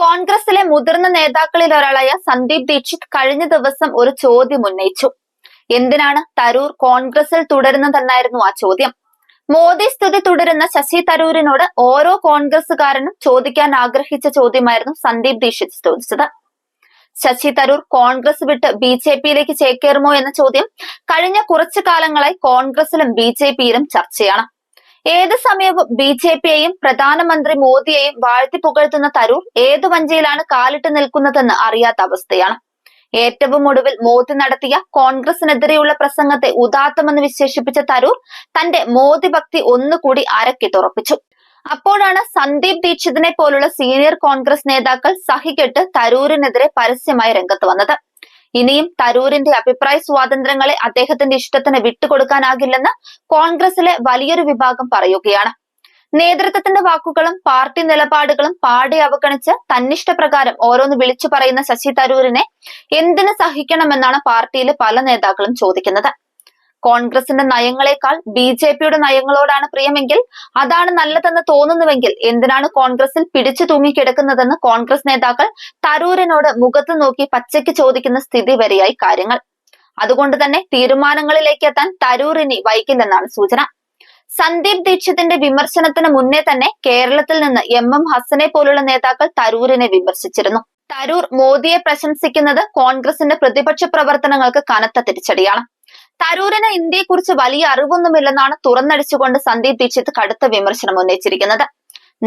കോൺഗ്രസിലെ മുതിർന്ന നേതാക്കളിൽ ഒരാളായ സന്ദീപ് ദീക്ഷിത് കഴിഞ്ഞ ദിവസം ഒരു ചോദ്യം ഉന്നയിച്ചു. എന്തിനാണ് തരൂർ കോൺഗ്രസിൽ തുടരുന്നതെന്നായിരുന്നു ആ ചോദ്യം. മോദി സ്ഥിതി തുടരുന്ന ശശി തരൂരിനോട് ഓരോ കോൺഗ്രസുകാരനും ചോദിക്കാൻ ആഗ്രഹിച്ച ചോദ്യമായിരുന്നു സന്ദീപ് ദീക്ഷിത് ചോദിച്ചത്. ശശി തരൂർ കോൺഗ്രസ് വിട്ട് ബി ജെ പിയിലേക്ക് ചേക്കേറുമോ എന്ന ചോദ്യം കഴിഞ്ഞ കുറച്ചു കാലങ്ങളായി കോൺഗ്രസിലും ബി ജെ പിയിലും ചർച്ചയാണ്. ഏത് സമയവും ബി ജെ പിയെയും പ്രധാനമന്ത്രി മോദിയെയും വാഴ്ത്തി പുകഴ്ത്തുന്ന തരൂർ ഏതു വഞ്ചിയിലാണ് കാലിട്ട് നിൽക്കുന്നതെന്ന് അറിയാത്ത അവസ്ഥയാണ്. ഏറ്റവും ഒടുവിൽ മോദി നടത്തിയ കോൺഗ്രസിനെതിരെയുള്ള പ്രസംഗത്തെ ഉദാത്തമെന്ന് വിശേഷിപ്പിച്ച തരൂർ തന്റെ മോദി ഭക്തി ഒന്നുകൂടി അരക്കി തുറപ്പിച്ചു. അപ്പോഴാണ് സന്ദീപ് ദീക്ഷിതിനെ പോലുള്ള സീനിയർ കോൺഗ്രസ് നേതാക്കൾ സഹികെട്ട് തരൂരിനെതിരെ പരസ്യമായി രംഗത്ത് വന്നത്. ഇനിയും തരൂരിന്റെ അഭിപ്രായ സ്വാതന്ത്ര്യങ്ങളെ അദ്ദേഹത്തിന്റെ ഇഷ്ടത്തിന് വിട്ടുകൊടുക്കാനാകില്ലെന്ന് കോൺഗ്രസിലെ വലിയൊരു വിഭാഗം പറയുകയാണ്. നേതൃത്വത്തിന്റെ വാക്കുകളും പാർട്ടി നിലപാടുകളും പാടെ അവഗണിച്ച് തന്നിഷ്ടപ്രകാരം ഓരോന്ന് വിളിച്ചു പറയുന്ന ശശി തരൂരിനെ എന്തിനു സഹിക്കണമെന്നാണ് പാർട്ടിയിലെ പല നേതാക്കളും ചോദിക്കുന്നത്. കോൺഗ്രസിന്റെ നയങ്ങളെക്കാൾ ബി ജെ പിയുടെ നയങ്ങളോടാണ് പ്രിയമെങ്കിൽ അതാണ് നല്ലതെന്ന് തോന്നുന്നുവെങ്കിൽ എന്തിനാണ് കോൺഗ്രസിൽ പിടിച്ചു തൂങ്ങിക്കിടക്കുന്നതെന്ന് കോൺഗ്രസ് നേതാക്കൾ തരൂരിനോട് മുഖത്ത് നോക്കി പച്ചയ്ക്ക് ചോദിക്കുന്ന സ്ഥിതി വരെയായി കാര്യങ്ങൾ. അതുകൊണ്ട് തന്നെ തീരുമാനങ്ങളിലേക്ക് എത്താൻ തരൂരിനി വൈകില്ലെന്നാണ് സൂചന. സന്ദീപ് ദീക്ഷിതിന്റെ വിമർശനത്തിന് മുന്നേ തന്നെ കേരളത്തിൽ നിന്ന് എം എം ഹസനെ പോലുള്ള നേതാക്കൾ തരൂരിനെ വിമർശിച്ചിരുന്നു. തരൂർ മോദിയെ പ്രശംസിക്കുന്നത് കോൺഗ്രസിന്റെ പ്രതിപക്ഷ പ്രവർത്തനങ്ങൾക്ക് കനത്ത തിരിച്ചടിയാണ്. തരൂരിന് ഇന്ത്യയെക്കുറിച്ച് വലിയ അറിവൊന്നുമില്ലെന്നാണ് തുറന്നടിച്ചുകൊണ്ട് സന്ദീപ് ദീക്ഷിത് കടുത്ത വിമർശനം ഉന്നയിച്ചിരിക്കുന്നത്.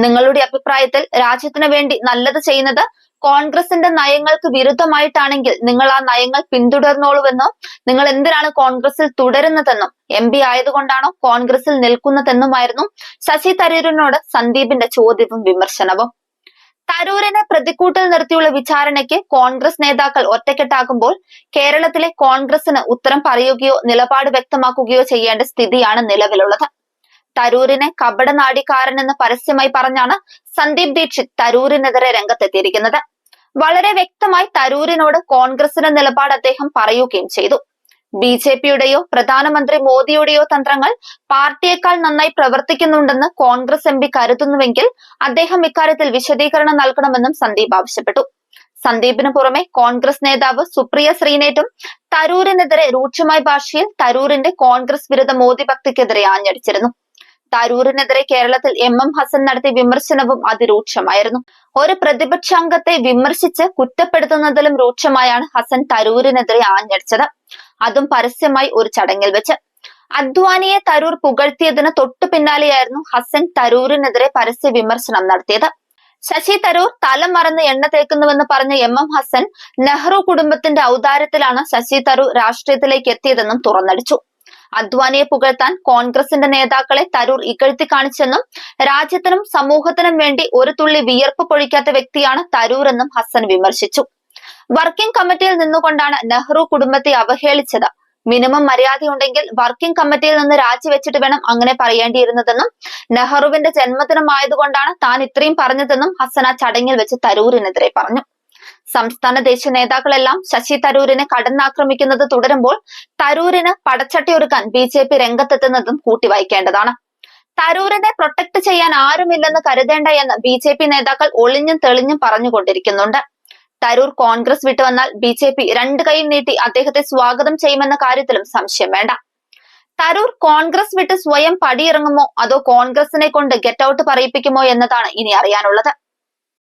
നിങ്ങളുടെ അഭിപ്രായത്തിൽ രാജ്യത്തിന് വേണ്ടി നല്ലത് ചെയ്യുന്നത് കോൺഗ്രസിന്റെ നയങ്ങൾക്ക് വിരുദ്ധമായിട്ടാണെങ്കിൽ നിങ്ങൾ ആ നയങ്ങൾ പിന്തുടർന്നോളൂവെന്നും നിങ്ങൾ എന്തിനാണ് കോൺഗ്രസിൽ തുടരുന്നതെന്നും എം പി ആയതുകൊണ്ടാണോ കോൺഗ്രസിൽ നിൽക്കുന്നതെന്നുമായിരുന്നു ശശി തരൂരിനോട് സന്ദീപിന്റെ ചോദ്യവും വിമർശനവും. തരൂരിനെ പ്രതിക്കൂട്ടിൽ നിർത്തിയുള്ള വിചാരണയ്ക്ക് കോൺഗ്രസ് നേതാക്കൾ ഒറ്റക്കെട്ടാകുമ്പോൾ കേരളത്തിലെ കോൺഗ്രസിന് ഉത്തരം പറയുകയോ നിലപാട് വ്യക്തമാക്കുകയോ ചെയ്യേണ്ട സ്ഥിതിയാണ് നിലവിലുള്ളത്. തരൂരിനെ കപടനാടിക്കാരനെന്ന് പരസ്യമായി പറഞ്ഞാണ് സന്ദീപ് ദീക്ഷിത് തരൂരിനെതിരെ രംഗത്തെത്തിയിരിക്കുന്നത്. വളരെ വ്യക്തമായി തരൂരിനോട് കോൺഗ്രസിന്റെ നിലപാട് അദ്ദേഹം പറയുകയും ചെയ്തു. ബി ജെ പിയുടെയോ പ്രധാനമന്ത്രി മോദിയുടെയോ തന്ത്രങ്ങൾ പാർട്ടിയേക്കാൾ നന്നായി പ്രവർത്തിക്കുന്നുണ്ടെന്ന് കോൺഗ്രസ് എം പി കരുതുന്നുവെങ്കിൽ അദ്ദേഹം ഇക്കാര്യത്തിൽ വിശദീകരണം നൽകണമെന്നും സന്ദീപ് ആവശ്യപ്പെട്ടു. സന്ദീപിന് പുറമെ കോൺഗ്രസ് നേതാവ് സുപ്രിയ ശ്രീനേറ്റും തരൂരിനെതിരെ രൂക്ഷമായ ഭാഷയിൽ തരൂരിന്റെ കോൺഗ്രസ് വിരുദ്ധ മോദി ഭക്തിക്കെതിരെ ആഞ്ഞടിച്ചിരുന്നു. തരൂരിനെതിരെ കേരളത്തിൽ എം എം ഹസൻ നടത്തിയ വിമർശനവും അതിരൂക്ഷമായിരുന്നു. ഒരു പ്രതിപക്ഷാംഗത്തെ വിമർശിച്ച് കുറ്റപ്പെടുത്തുന്നതിലും രൂക്ഷമായാണ് ഹസൻ തരൂരിനെതിരെ ആഞ്ഞടിച്ചത്. അതും പരസ്യമായി ഒരു ചടങ്ങിൽ വെച്ച്. അദ്വാനിയെ തരൂർ പുകഴ്ത്തിയതിന് തൊട്ടു പിന്നാലെയായിരുന്നു ഹസൻ തരൂരിനെതിരെ പരസ്യ വിമർശനം നടത്തിയത്. ശശി തരൂർ തലം മറന്ന് എണ്ണ തേക്കുന്നുവെന്ന് പറഞ്ഞ എം എം ഹസൻ നെഹ്റു കുടുംബത്തിന്റെ ഔദാര്യത്തിലാണ് ശശി തരൂർ രാഷ്ട്രീയത്തിലേക്ക് എത്തിയതെന്നും തുറന്നടിച്ചു. അദ്വാനിയെ പുകഴ്ത്താൻ കോൺഗ്രസിന്റെ നേതാക്കളെ തരൂർ ഇകഴ്ത്തി കാണിച്ചെന്നും രാജ്യത്തിനും സമൂഹത്തിനും വേണ്ടി ഒരു തുള്ളി വിയർപ്പ് പൊഴിക്കാത്ത വ്യക്തിയാണ് തരൂർ എന്നും ഹസൻ വിമർശിച്ചു. വർക്കിംഗ് കമ്മിറ്റിയിൽ നിന്നുകൊണ്ടാണ് നെഹ്റു കുടുംബത്തെ അവഹേളിച്ചത്. മിനിമം മര്യാദയുണ്ടെങ്കിൽ വർക്കിംഗ് കമ്മിറ്റിയിൽ നിന്ന് രാജിവെച്ചിട്ട് വേണം അങ്ങനെ പറയേണ്ടിയിരുന്നതെന്നും നെഹ്റുവിന്റെ ജന്മദിനമായതുകൊണ്ടാണ് താൻ ഇത്രയും പറഞ്ഞതെന്നും ഹസന ചടങ്ങിൽ വെച്ച് തരൂരിനെതിരെ പറഞ്ഞു. സംസ്ഥാന ദേശീയ നേതാക്കളെല്ലാം ശശി തരൂരിനെ കടന്നാക്രമിക്കുന്നത് തുടരുമ്പോൾ തരൂരിന് പടച്ചട്ടി ഒരുക്കാൻ ബി ജെ പി രംഗത്തെത്തുന്നതും കൂട്ടിവായിക്കേണ്ടതാണ്. തരൂരിനെ പ്രൊട്ടക്ട് ചെയ്യാൻ ആരുമില്ലെന്ന് കരുതേണ്ട എന്ന് ബി ജെ പി നേതാക്കൾ ഒളിഞ്ഞും തെളിഞ്ഞും പറഞ്ഞുകൊണ്ടിരിക്കുന്നുണ്ട്. തരൂർ കോൺഗ്രസ് വിട്ടുവന്നാൽ ബി ജെ പി രണ്ട് കൈയും നീട്ടി അദ്ദേഹത്തെ സ്വാഗതം ചെയ്യുമെന്ന കാര്യത്തിലും സംശയം വേണ്ട. തരൂർ കോൺഗ്രസ് വിട്ട് സ്വയം പടിയിറങ്ങുമോ അതോ കോൺഗ്രസിനെ കൊണ്ട് ഗെറ്റ് ഔട്ട് പറയിപ്പിക്കുമോ എന്നതാണ് ഇനി അറിയാനുള്ളത്.